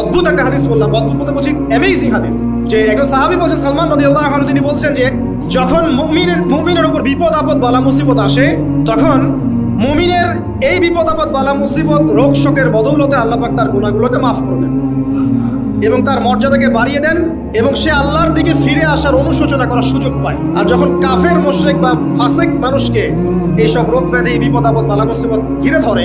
অদ্ভুত একটা হাদিস বললাম, অদ্ভুত বলতে বলছি অ্যামেজিং হাদিস, যে একজন সাহাবী বলছেন, সালমান নদী আল্লাহ তিনি বলছেন যে, যখন মুমিনের মুমিনের উপর বিপদ, আপদ, বালা, মুসিবত আসে, তখন মুমিনের এই বিপদ, আপদ, বালা, মুসিবত, রোগ, শোকের বদৌলতে আল্লাহ পাক তার গুণাগুলোকে মাফ করে দেন এবং তার মর্যাদাকে বাড়িয়ে দেন এবং সে আল্লাহর দিকে ফিরে আসার অনুশোচনা করার সুযোগ পায়। আর যখন কাফের, মোশরেক বা ফাসেক মানুষকে এইসব রোগ ব্যাধি, বিপদ, আপদ, বালা, মুসিবত ঘিরে ধরে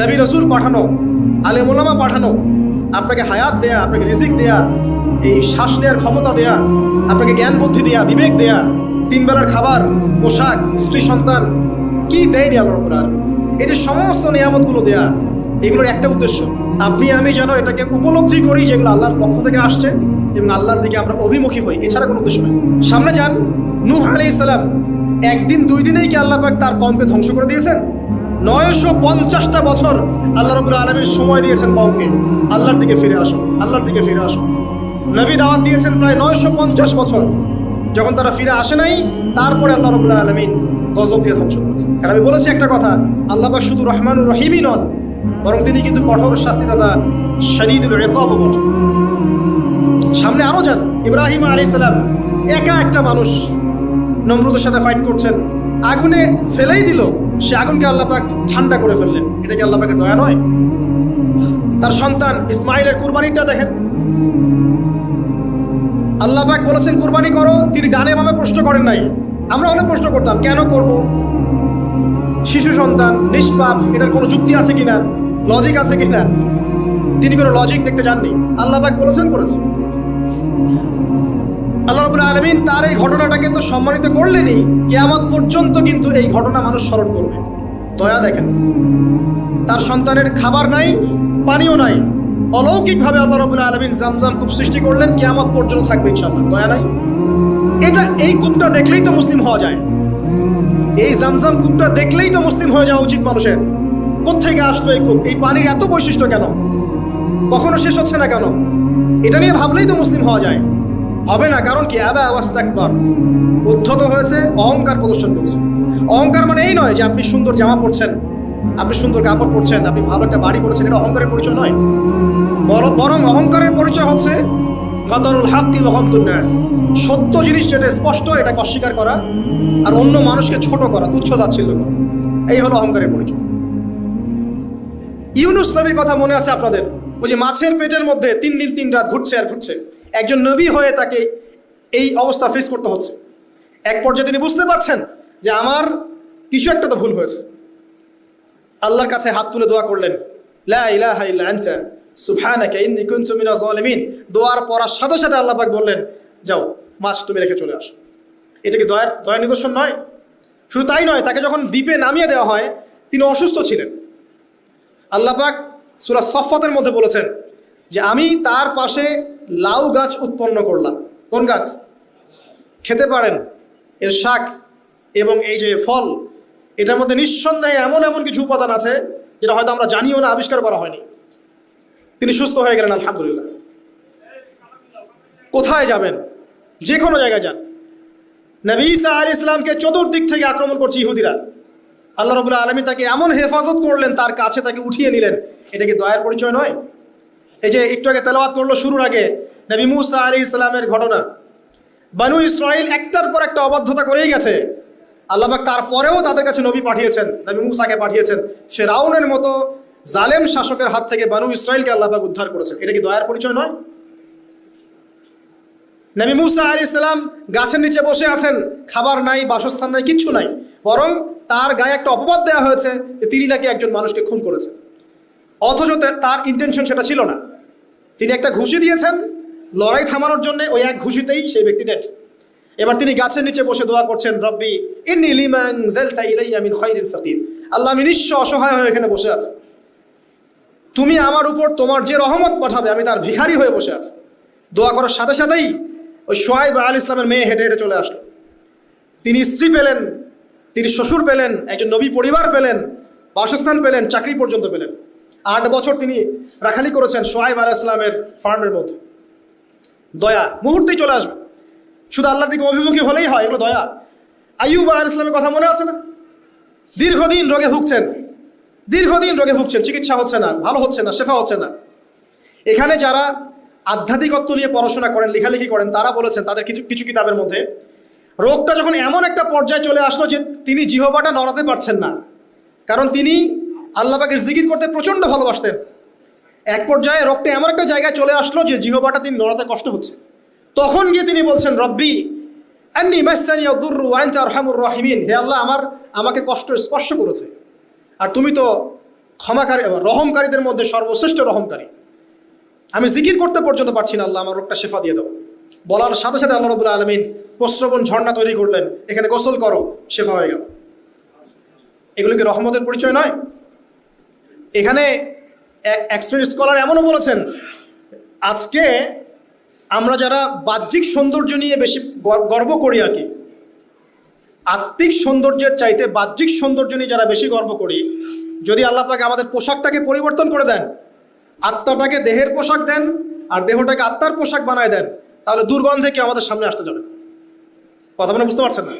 নবী রসুল পাঠানো আলেম ওলামা পাঠানো, আপনাকে হায়াত দেয়া, আপনাকে রিজিক দেয়া, এই শ্বাস নেওয়ার ক্ষমতা দেয়া, আপনাকে জ্ঞান বুদ্ধি দেয়া, বিবেক দেয়া তিন বেলার খাবার, পোশাক, স্ত্রী সন্তান, কি দেয়নি আল্লাহ আলামিন? এই যে সমস্ত নিয়ামতগুলো দেয়া, এগুলোর একটা উদ্দেশ্য, আপনি আমি যেন এটাকে উপলব্ধি করি যেগুলো আল্লাহর পক্ষ থেকে আসছে এবং আল্লাহর দিকে আমরা অভিমুখী হই, এছাড়া কোনো উদ্দেশ্য নেই সামনে যান, নূহ আলাইহিস ইসলাম একদিন দুই দিনেই কি আল্লাহ পাক তার কমকে ধ্বংস করে দিয়েছেন নয়শো পঞ্চাশটা বছর আল্লাহ রবুল্লা আলমীর সময় দিয়েছেন কমকে আল্লাহর দিকে ফিরে আসো আল্লাহর দিকে ফিরে আসো নবী দাওয়াত দিয়েছেন প্রায় নয়শো পঞ্চাশ বছর। যখন তারা ফিরে আসে নাই, তারপরে আল্লাহ রবুল্লাহ আলমিন গজব দিয়ে ধ্বংস করেছে কারণ আমি বলেছি একটা কথা, আল্লাহ শুধু রহমানুর রহিমই নন, বরং তিনি কিন্তু কঠোর শাস্তি দাদা শরীদুল রেকব সামনে আরও যান, ইব্রাহিম আলী সালাম একা একটা মানুষ নমরুদের সাথে ফাইট করছেন, আগুনে ফেলেই দিল। সে আগুনকে আল্লাহ পাক ঠান্ডা করে ফেললেন। এটা কি আল্লাহ পাকের দয়া নয়? তার সন্তান ইসমাইলের কুরবানিটা দেখেন। আল্লাহ পাক বলেছেন, কুরবানি করো। তিনি ডানে বামে প্রশ্ন করেন নাই। আমরা হলে প্রশ্ন করতাম, কেন করব? শিশু সন্তান, নিষ্পাপ, এটার কোনো যুক্তি আছে কিনা? লজিক আছে কিনা? তিনি কোনো লজিক দেখতে যাননি আল্লাহ পাক বলেছেন করেছে আল্লাহ রবুল্লা আলমিন তার এই ঘটনাটাকে তো সম্মানিত করলেনই। কেয়ামত পর্যন্ত কিন্তু এই ঘটনা মানুষ স্মরণ করবে। দয়া দেখেন। তার সন্তানের খাবার নাই, পানিও নাই। অলৌকিকভাবে আল্লাহ রবুল্লা আলমিন জামজাম কূপ সৃষ্টি করলেন, কেয়ামত পর্যন্ত থাকবে ইনশাল্লাহ দয়া নাই? এটা এই কূপটা দেখলেই তো মুসলিম হওয়া যায়। এই জামজাম কূপটা দেখলেই তো মুসলিম হয়ে যাওয়া উচিত মানুষের। কোথেকে আসলো এই কূপ? এই পানির এত বৈশিষ্ট্য কেন? কখনো শেষ হচ্ছে না কেন? এটা নিয়ে ভাবলেই তো মুসলিম হওয়া যায়। হবে না, কারণ কি? আবা আওয়াস্তা একবার উদ্ধত হয়েছে, অহংকার প্রদর্শন করছে। অহংকার মানে এই নয় যে আপনি সুন্দর জামা পরছেন, আপনি সুন্দর কাপড় পরছেন, আপনি ভালো একটা বাড়ি করেছেন এটা অহংকারের পরিচয় নয়। বর- অহংকারের পরিচয় হচ্ছে কাতারুল হাক্কি বহমতুন্নাস সত্য জিনিস যেটা স্পষ্ট, এটাকে অস্বীকার করা আর অন্য মানুষকে ছোট করা, তুচ্ছ তাচ্ছিল্য করা। এই হলো অহংকারের পরিচয়। ইউনুস নবীর কথা মনে আছে আপনাদের? ওই যে মাছের পেটের মধ্যে তিন দিন তিন রাত ঘুরছে আর ঘুরছে। একজন নবী হয়ে তাকে এই অবস্থা ফেস করতে হচ্ছে। এক পর্যায়ে তিনি বুঝতে পারছেন যে আমার কিছু একটা তো ভুল হয়েছে। আল্লাহর কাছে হাত তুলে দোয়া করলেন দোয়ার পড়ার সাথে সাথে আল্লাহ পাক বললেন, যাও, মাছ তুমি রেখে চলে আসো। এটা কি দয়ার দয়ার নিদর্শন নয়? শুধু তাই নয়, তাকে যখন দ্বীপে নামিয়ে দেওয়া হয়, তিনি অসুস্থ ছিলেন। আল্লাহ পাক সুরা সফাতের মধ্যে বলেছেন যে, আমি তার পাশে লাউ গাছ উৎপন্ন করলাম। কোন গাছ? খেতে পারেন। এর শাক এবং এই যে ফল, এটার মধ্যে নিঃসন্দেহে এমন এমন কিছু উপাদান আছে, যেটা হয়তো আমরা জানিও না, আবিষ্কার করা হয়নি। তিনি সুস্থ হয়ে গেলেন, আলহামদুলিল্লাহ। কোথায় যাবেন? যে কোনো জায়গায় যান। নবী ঈসা আলী ইসলামকে চতুর্দিক থেকে আক্রমণ করছে ইহুদিরা। আল্লাহ রবুল্লাহ আলমী তাকে এমন হেফাজত করলেন, তার কাছে তাকে উঠিয়ে নিলেন। এটা কি দয়ার পরিচয় নয়? এই যে একটু আগে তেলাওয়াত করল শুরুর আগে নবী মুসা আলী ইসলামের ঘটনা। বানু ইসরাইল একটার পর একটা অবাধ্যতা করেই গেছে। আল্লাহবাক তারপরেও তাদের কাছে নবী পাঠিয়েছেন, নবী মুসাকে পাঠিয়েছেন। ফেরাউনের মতো জালেম শাসকের হাত থেকে বানু ইসরাইলকে আল্লাহবাক উদ্ধার করেছেন। এটা কি দয়ার পরিচয় নয়? নবী মুসা আলী ইসলাম গাছের নিচে বসে আছেন, খাবার নাই, বাসস্থান নাই, কিচ্ছু নাই। বরং তার গায়ে একটা অপবাদ দেওয়া হয়েছে যে তিনি নাকি একজন মানুষকে খুন করেছেন। অথচ তার ইন্টেনশন সেটা ছিল না। তিনি একটা ঘুষি দিয়েছেন লড়াই থামানোর জন্য ওই এক ঘুষিতেই সেই ব্যক্তি ডেড এবার তিনি গাছের নিচে বসে দোয়া করছেন, রব্বি, ইন্নি লিমান জালতা ইলাইয়া মিন খাইরিল ফাকির। আল্লাহ আমি নিঃস্ব অসহায় হয়ে এখানে বসে আছি। তুমি আমার উপর তোমার যে রহমত পাঠাবে, আমি তার ভিখারি হয়ে বসে আছি। দোয়া করার সাথে সাথেই ওই সোহাইব আল ইসলামের মেয়ে হেঁটে হেঁটে চলে আসলো। তিনি স্ত্রী পেলেন, তিনি শ্বশুর পেলেন, একজন নবী পরিবার পেলেন, বাসস্থান পেলেন, চাকরি পর্যন্ত পেলেন। আট বছর তিনি রাখালি করেছেন সোহাইব আল ইসলামের ফার্মের মধ্যে। দয়া, মুহূর্তেই চলে আসবে। শুধু আল্লাহর দিকে অভিমুখী হলেই হয়, এগুলো দয়া। আইয়ুব আল ইসলামের কথা মনে আছে না? দীর্ঘদিন রোগে ভুগছেন। দীর্ঘদিন রোগে ভুগছেন, চিকিৎসা হচ্ছে না, ভালো হচ্ছে না, শেফা হচ্ছে না। এখানে যারা আধ্যাত্মিকত্ব নিয়ে পড়াশোনা করেন, লেখালেখি করেন, তারা বলেছেন তাদের কিছু কিছু কিতাবের মধ্যে, রোগটা যখন এমন একটা পর্যায়ে চলে আসলো যে তিনি জিহবাটা নড়াতে পারছেন না। কারণ তিনি আল্লাহবাকে জিকির করতে প্রচণ্ড ভালোবাসতেন। এক পর্যায়ে রোগটা এমন একটা জায়গায় চলে আসলো যে জিহবাটা তিনি নড়াতে কষ্ট হচ্ছে। তখন গিয়ে তিনি বলছেন, রব্বি, আন্নি মাসানি দুর্রু আইনচা রহমুর রহিমিন। হে আল্লাহ, আমার, আমাকে কষ্ট স্পর্শ করেছে। আর তুমি তো ক্ষমাকারী রহমকারীদের মধ্যে সর্বশ্রেষ্ঠ রহমকারী। আমি জিকির করতে পর্যন্ত পারছি না, আল্লাহ, আমার রোগটা শেফা দিয়ে দাও। বলার সাথে সাথে আল্লাহ রবুল্লা আলমিন প্রশ্রবণ ঝর্ণা তৈরি করলেন। এখানে গোসল করো, শেফা হয়ে গেল। এগুলো কি রহমতের পরিচয় নয়? এখানে এক শ্রেণির স্কলার এমনও বলেছেন, আজকে আমরা যারা বাহ্যিক সৌন্দর্য নিয়ে বেশি গর- গর্ব করি আর কি, আত্মিক সৌন্দর্যের চাইতে বাহ্যিক সৌন্দর্য নিয়ে যারা বেশি গর্ব করি, যদি আল্লাহ পাকে আমাদের পোশাকটাকে পরিবর্তন করে দেন, আত্মাটাকে দেহের পোশাক দেন, আর দেহটাকে আত্মার পোশাক বানায় দেন, তাহলে দুর্গন্ধে কেউ আমাদের সামনে আসতে যাবে কথা মানে বুঝতে পারছেন না?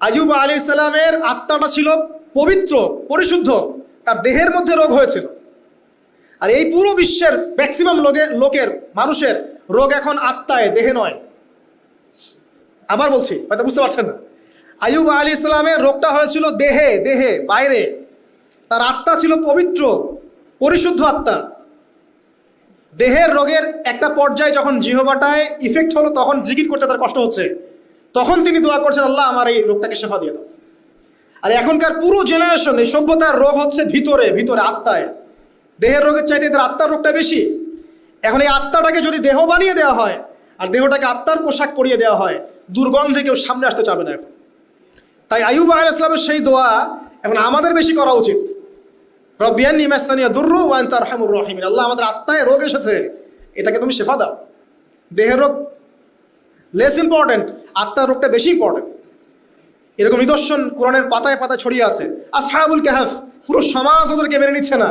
আয়ুব আলী ইসলামের আত্মাটা ছিল পবিত্র, পরিশুদ্ধ। তার দেহের মধ্যে রোগ হয়েছিল। আর এই পুরো বিশ্বের ম্যাক্সিমাম লোকের লোকের, মানুষের রোগ এখন আত্মায়, দেহে নয়। আবার বলছি, হয়তো বুঝতে পারছেন না। আয়ুব আলী ইসলামের রোগটা হয়েছিল দেহে দেহে, বাইরে। তার আত্মা ছিল পবিত্র, পরিশুদ্ধ আত্মা। দেহের রোগের একটা পর্যায়ে যখন জিহবাটায় ইফেক্ট হলো, তখন জিকির করতে তার কষ্ট হচ্ছে। তখন তিনি দোয়া করছেন, আল্লাহ, আমার এই রোগটাকে শেফা দিয়ে দাও। আর এখনকার পুরো জেনারেশন এই সভ্যতার রোগ হচ্ছে ভিতরে ভিতরে আত্মায়। দেহের রোগের চাইতে এদের আত্মার রোগটা বেশি। এখন এই আত্মাটাকে যদি দেহ বানিয়ে দেওয়া হয়, আর দেহটাকে আত্মার পোশাক পরিয়ে দেওয়া হয়, দুর্গন্ধে কেউ সামনে আসতে চাবে না এখন। তাই আয়ুব আল ইসলামের সেই দোয়া এখন আমাদের বেশি করা উচিত। আল্লাহ আমাদের আত্মায় রোগ এসেছে, এটাকে তুমি শেফা দাও। দেহের রোগ লেস ইম্পর্টেন্ট আত্মার রোগটা বেশি ইম্পর্টেন্ট এরকম নিদর্শন কোরআনের পাতায় পাতায় ছড়িয়ে আছে। আর সাহাবুল কাহাফ, পুরো সমাজ ওদেরকে মেনে নিচ্ছে না।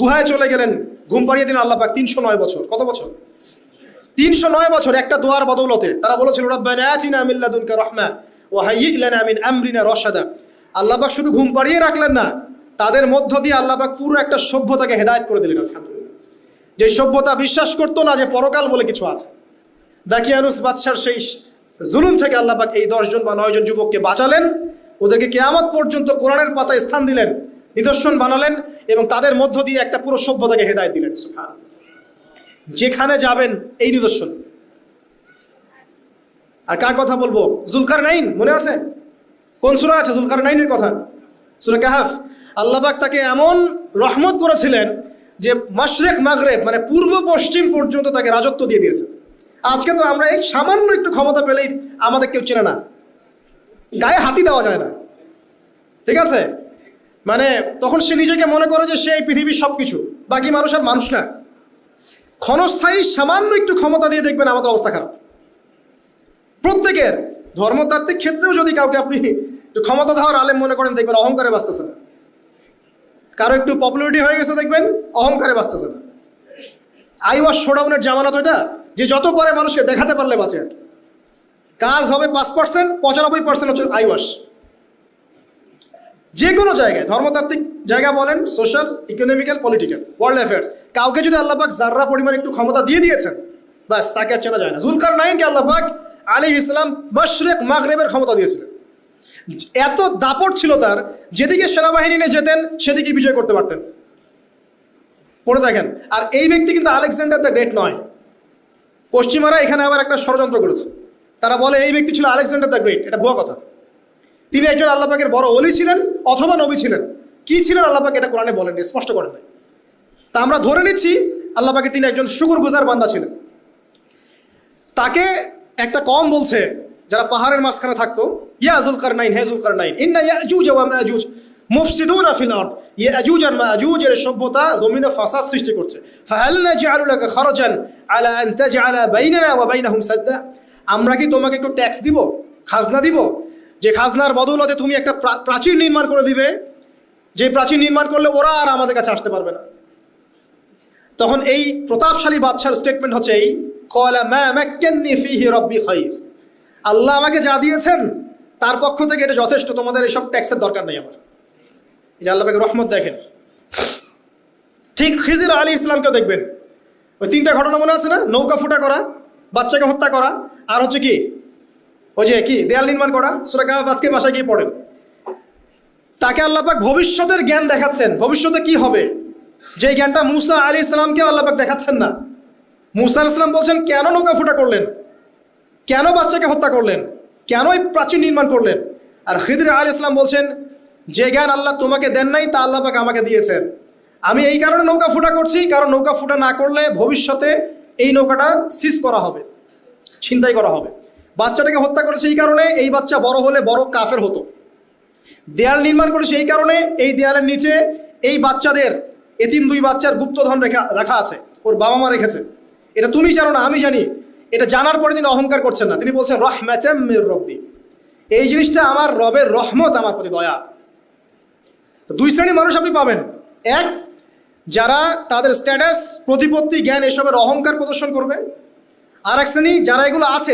গুহায় চলে গেলেন, ঘুম পাড়িয়ে দিন আল্লাহ পাক। তিনশো নয় বছর। কত বছর? তিনশো নয় বছর একটা দোয়ার বদৌলতে তারা বলেছিল, রব্বানা আমরিনা আল্লাহ পাক শুধু ঘুম পাড়িয়ে রাখলেন না, তাদের মধ্য দিয়ে আল্লাহ পাক পুরো একটা সভ্যতাকে হেদায়েত করে দিলেন আলহামদুলিল্লাহ। যে সভ্যতা বিশ্বাস করতো না যে পরকাল বলে কিছু আছে। দাকিয়ানুস বাদশার সেই জুলুম থেকে আল্লাহ পাক এই দশজন বা নয়জন যুবককে বাঁচালেন, ওদেরকে কেয়ামত পর্যন্ত কোরআনের পাতায় স্থান দিলেন, নিদর্শন বানালেন এবং তাদের মধ্য দিয়ে একটা পুরো সভ্যতাকে হেদায়েত দিলেন যেখানে যাবেন এই নিদর্শন। আর কার কথা বলব? জুলকার নাইন মনে আছে? কোন সুরা আছে? জুলকার নাইনের কথা? সুরা কাহাফ। আল্লাহবাক তাকে এমন রহমত করেছিলেন যে মাশরেক মাগরেব মানে পূর্ব পশ্চিম পর্যন্ত তাকে রাজত্ব দিয়ে দিয়েছে আজকে তো আমরা এই সামান্য একটু ক্ষমতা পেলেই আমাদের কেউ চেনে না। গায়ে হাতি দেওয়া যায় না। ঠিক আছে? মানে তখন সে নিজেকে মনে করে যে সে এই পৃথিবীর সব কিছু বাকি মানুষ আর মানুষ না। ক্ষণস্থায়ী সামান্য একটু ক্ষমতা দিয়ে দেখবেন আমাদের অবস্থা খারাপ। প্রত্যেকের ধর্মতাত্ত্বিক ক্ষেত্রেও যদি কাউকে আপনি ক্ষমতা দেওয়ার আলেম মনে করেন, দেখবেন অহংকারে বাঁচতেছে না। কারও একটু পপুলারিটি হয়ে গেছে, দেখবেন অহংকারে বাঁচতেছে না। আই ওয়াশ শোডাউনের জামানত ওইটা যে যত পারে মানুষকে দেখাতে পারলে বাঁচে। কাজ হবে পাঁচ পার্সেন্ট পঁচানব্বই পার্সেন্ট হচ্ছে আই ওয়াশ যে কোনো জায়গায়, ধর্মতাত্ত্বিক জায়গা বলেন social economical political world affairs কাউকে যদি আল্লাপাক জাররা পরিমাণ একটু ক্ষমতা দিয়ে দিয়েছেন, ব্যাস, তাকে আর চেনা যায় না। জুলকার নাইনকে আল্লাপাক আলী ইসলাম মশরেক মাগরেবের ক্ষমতা দিয়েছিলেন। এত দাপট ছিল তার, যেদিকে সেনাবাহিনী নিয়ে যেতেন সেদিকে বিজয় করতে পারতেন। পড়ে দেখেন, আর এই ব্যক্তি কিন্তু আলেকজান্ডার দ্য গ্রেট নয়। পশ্চিমারা এখানে আবার একটা ষড়যন্ত্র করেছে। তারা বলে, এই ব্যক্তি ছিল আলেকজান্ডার দ্য গ্রেট। এটা ভুয়া কথা। তিনি একজন আল্লাহ পাকের বড় অলি ছিলেন অথবা নবী ছিলেন। কি ছিলেন আল্লাহ পাক এটা কোরআনে বলেননি, স্পষ্ট করেন নাই। তা আমরা ধরে নিচ্ছি, আল্লাহ পাকের তিনি একজন শুকুর গুজার বান্দা ছিলেন। তাকে একটা কম বলছে, যারা পাহাড়ের মাঝখানে থাকতো, ইয়া জুলকার নাইন হে জুলকার নাইন ইন্না ইয়াজুজ ওয়া মাজুজ। মুফসিদুনা ফিল আরদ ইয়াজুজ আর মাজুজের সভ্যতা জমিনে ফাসাদ সৃষ্টি করছে ফাহাল নাজআলু লাকা খরজান আলা আন তাজআলা বাইনানা ওয়া বাইনাহুম সাদ্দা আমরা কি তোমাকে একটু ট্যাক্স দিব খাজনা দিব যে খাজনার বদৌলতে তুমি একটা প্রাচীর নির্মাণ করে দিবে, যে প্রাচীর নির্মাণ করলে ওরা আর আমাদের কাছে আসতে পারবে না। তখন এই প্রতাপশালী বাদশার স্টেটমেন্ট হচ্ছে এই, কলা মা মাক্কান্নি ফিহি রব্বি খাইর। আল্লাহ আমাকে যা দিয়েছেন, তার পক্ষ থেকে এটা যথেষ্ট। তোমাদের এইসব ট্যাক্সের দরকার নেই আমার। এই যে আল্লাহকে রহমত দেখেন। ঠিক খিজির আলী ইসলামকেও দেখবেন। ওই তিনটা ঘটনা মনে আছে না? নৌকা ফুটা করা, বাচ্চাকে হত্যা করা, আর হচ্ছে কি? ওই যে কি? দেয়াল নির্মাণ করা, সুরা কাহাফ আজকে বাসায় গিয়ে পড়েন। তাকে আল্লাপাক ভবিষ্যতের জ্ঞান দেখাচ্ছেন। ভবিষ্যতে কি হবে? যে জ্ঞানটা মুসা আলী ইসলামকে আল্লাপাক দেখাচ্ছেন না। মুসা আলি ইসলাম বলছেন, কেন নৌকা ফুটা করলেন? কেন বাচ্চাকে হত্যা করলেন? কেন এই প্রাচীর নির্মাণ করলেন? আর খিদির আলী ইসলাম বলছেন যে জ্ঞান আল্লাহ তোমাকে দেন নাই, তা আল্লাহ পাক আমাকে দিয়েছেন। আমি এই কারণে নৌকা ফুটা করছি, কারণ নৌকা ফুটা না করলে ভবিষ্যতে এই নৌকাটা সিজ করা হবে, ছিনতাই করা হবে। বাচ্চাটাকে হত্যা করেছে এই কারণে, এই বাচ্চা বড় হলে বড় কাফের হতো। দেয়াল নির্মাণ করেছে এই কারণে, এই দেয়ালের নিচে এই বাচ্চাদের এতিম দুই বাচ্চার গুপ্তধন রেখা, রাখা আছে, ওর বাবা মা রেখেছে। এটা তুমি জানো না, আমি জানি। এটা জানার পরে তিনি অহংকার করছেন না। তিনি বলছেন রহমাচাম রব্বি। এই জিনিসটা আমার রবের রহমত আমার প্রতি দয়া। দুই শ্রেণির মানুষ আপনি পাবেন। এক, যারা তাদের স্ট্যাটাস প্রতিপত্তি, জ্ঞান এসবের অহংকার প্রদর্শন করবে। আর এক শ্রেণি, যারা এগুলো আছে,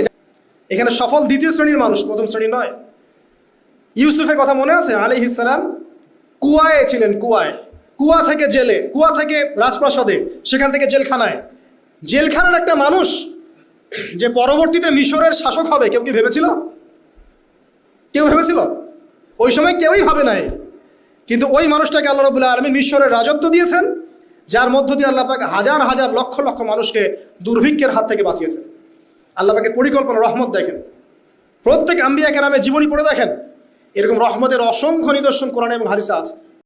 এখানে সফল দ্বিতীয় শ্রেণির মানুষ, প্রথম শ্রেণি নয়। ইউসুফের কথা মনে আছে? আলি ইসালাম কুয়ায় ছিলেন, কুয়ায়। কুয়া থেকে জেলে, কুয়া থেকে রাজপ্রাসাদে, সেখান থেকে জেলখানায়। জেলখানার একটা মানুষ যে পরবর্তীতে মিশরের শাসক হবে, কেউ কি ভেবেছিল? কেউ ভেবেছিল? ওই সময় কেউই ভাবে নাই। কিন্তু ওই মানুষটাকে আল্লাহ রবুল্লাহ আলমী মিশরের রাজত্ব দিয়েছেন, যার মধ্য দিয়ে আল্লাহ পাক হাজার হাজার লক্ষ লক্ষ মানুষকে দুর্ভিক্ষের হাত থেকে বাঁচিয়েছেন। আল্লাহ পাকের পরিকল্পনা, রহমত দেখেন। প্রত্যেক আম্বিয়াকে নামে জীবনী পড়ে দেখেন। এরকম রহমতের অসংখ্য নিদর্শন কোরআন এবং হারিসা আছে।